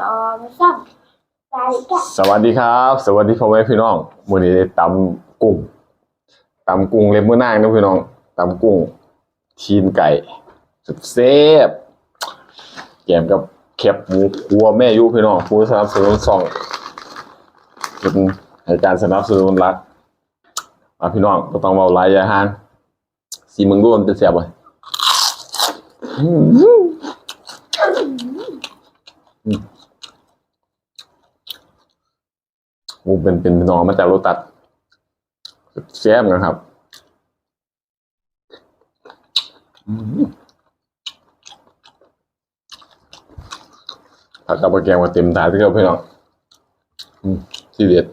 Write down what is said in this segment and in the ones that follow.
สองสามไปกันสวัสดีครับ สวัสดีพ่อแม่พี่น้องวันนี้ได้ตำกุ้งตำกุ้งเล็บมือนางนะพี่น้องตำกุ้งทีนไก่สุดเซฟแกมกับแคบหมูครัวแม่ยุพี่น้องผู้สนับสนุนซ่องเป็นให้การสนับสนุนรักมาพี่น้องก็ต้องเบาไล่ยาหางสีมึงดูมันเป็นเสียบเลย อืมหมูเป็นเป็นน้องมาจากโรตัสแซ่บนะครับอืมผักกับปลาแกงมาเต็มตาที่เขาพี่น้องอืมที่เด็ด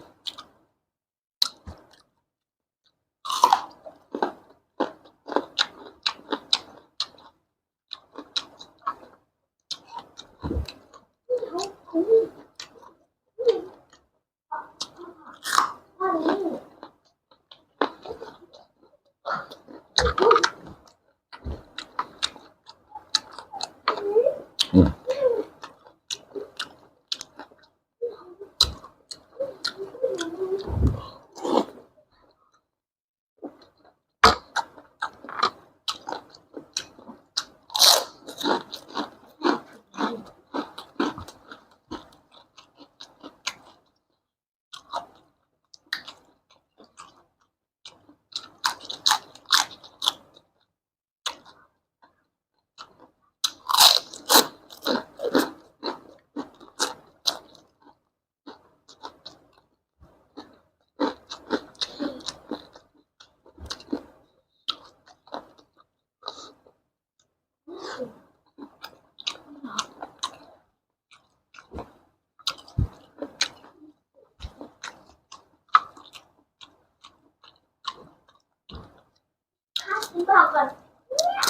บอกก่อนเรียน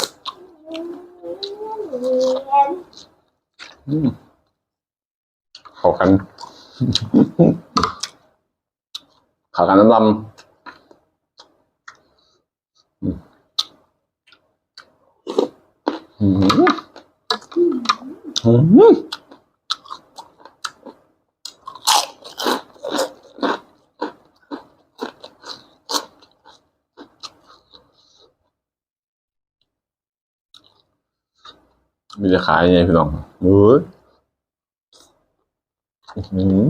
อืม เข้ากันเข้ากันน้ำลำอืมอืมอื มีจะขายยังไงพี่น้องเฮ้ยอื้อหือ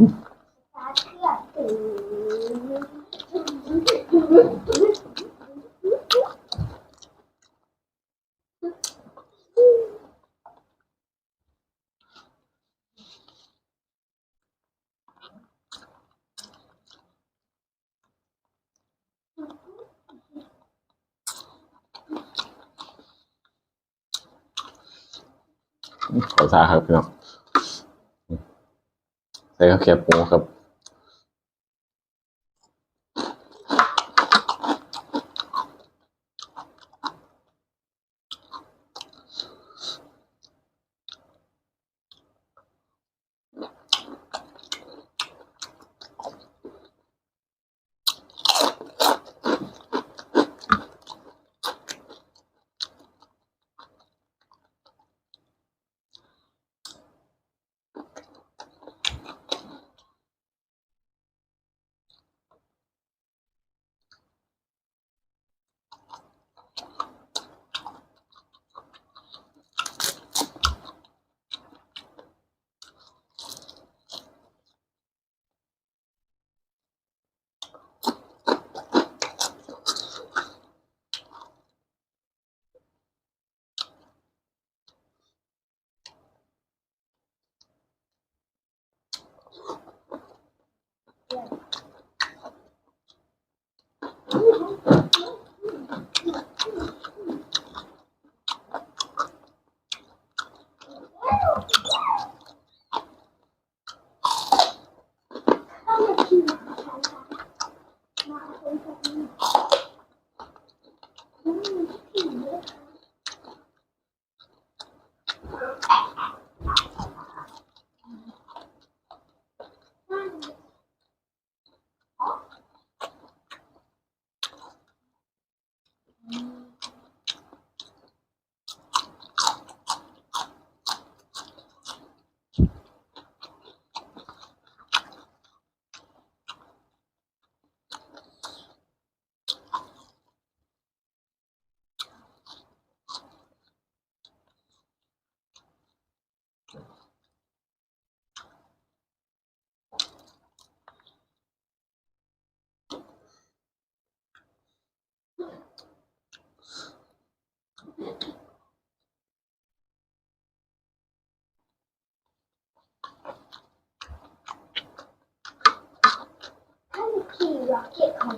ต ขอทาครับพี่น้องใส่ข้าวแคบหมูครับ Oh.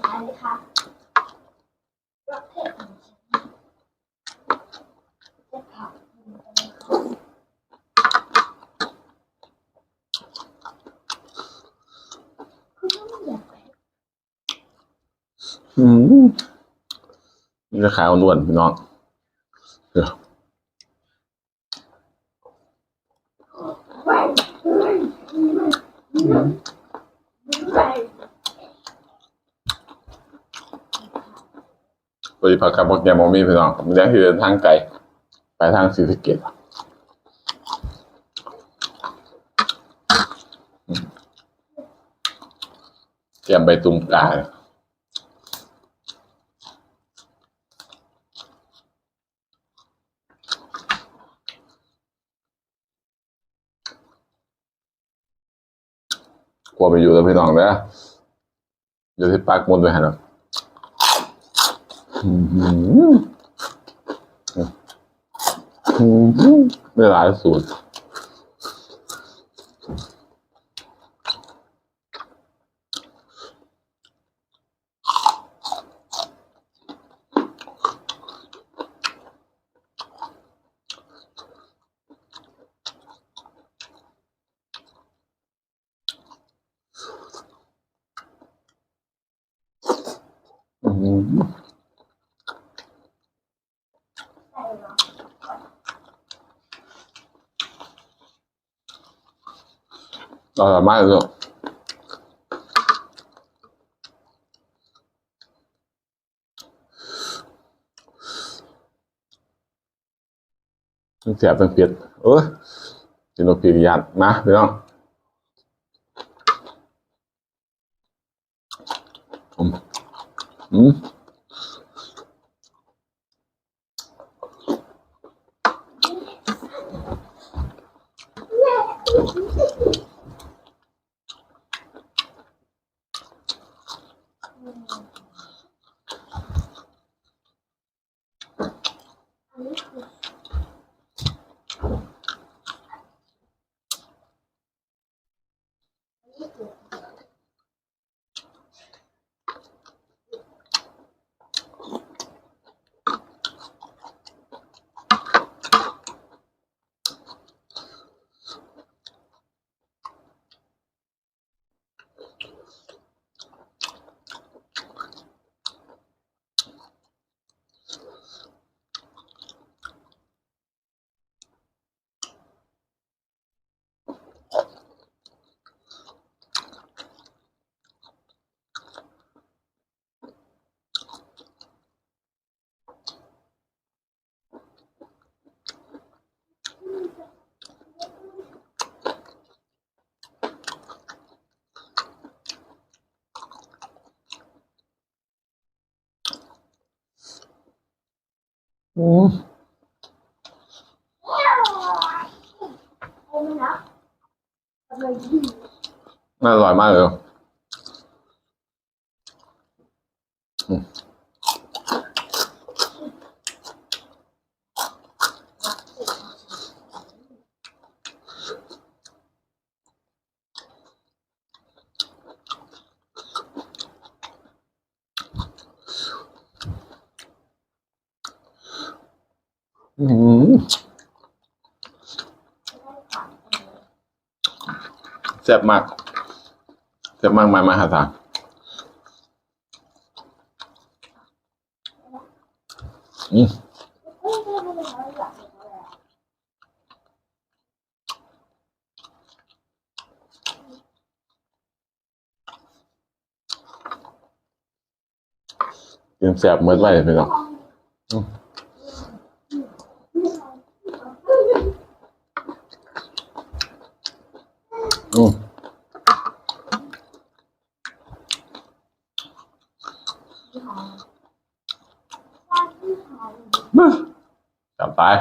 เก็ตของฉันเลยค่ะร็อกเก็ตของฉันจะขับมันไปเลยค่ะคือต้องอยากไปอืมนี่จะขาวล้วนพี่น้องเดี๋ยว ปฏิภาคกับโปรแกรมมีพี่น้องมันจะคือทางไกลไปทางศรีสะเกษอืมแกมไปตุ่มกากลัวไปอยู่แล้วพี่น้องเด้อเดี๋ยวที่ปักมุดไปห้เราอืม อืมไม่หลายสูตรอืม ใส่ร็อก อร่อยมากเลยมันเสียบเป็นเผ็ดเออจินโนปีริยันนะพี่น้องอืมอืม อันนี้คือ อันนี้คือ อืมโอ้ไม่นะทำไมดีน่าอร่อยมากเลย แซ่บมากแซ่บมากมายมหาศาลอืมเอ้ยไม่ไม่ไม่ไม่อยากเห็นอะไรอะยังแซ่บเมือไรพี่น้องอืมที่หอมชาที่ห อมจับตาย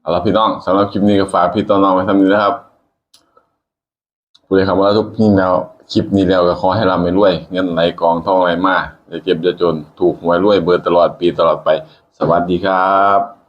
เอาละพี่น้องสำหรับคลิปนี้ก็ฝากพี่ต้อนน้องไว้ทำนี้นะครับพูดเลยครับว่าทุกพี่แล้วคลิปนี้แล้วก็ขอให้ร่ำให้รวย เงินไหลกองทองไหลมาอย่าเจ็บอย่าจน ถูกหวยรวยเบิดตลอดปีตลอดไป สวัสดีครับ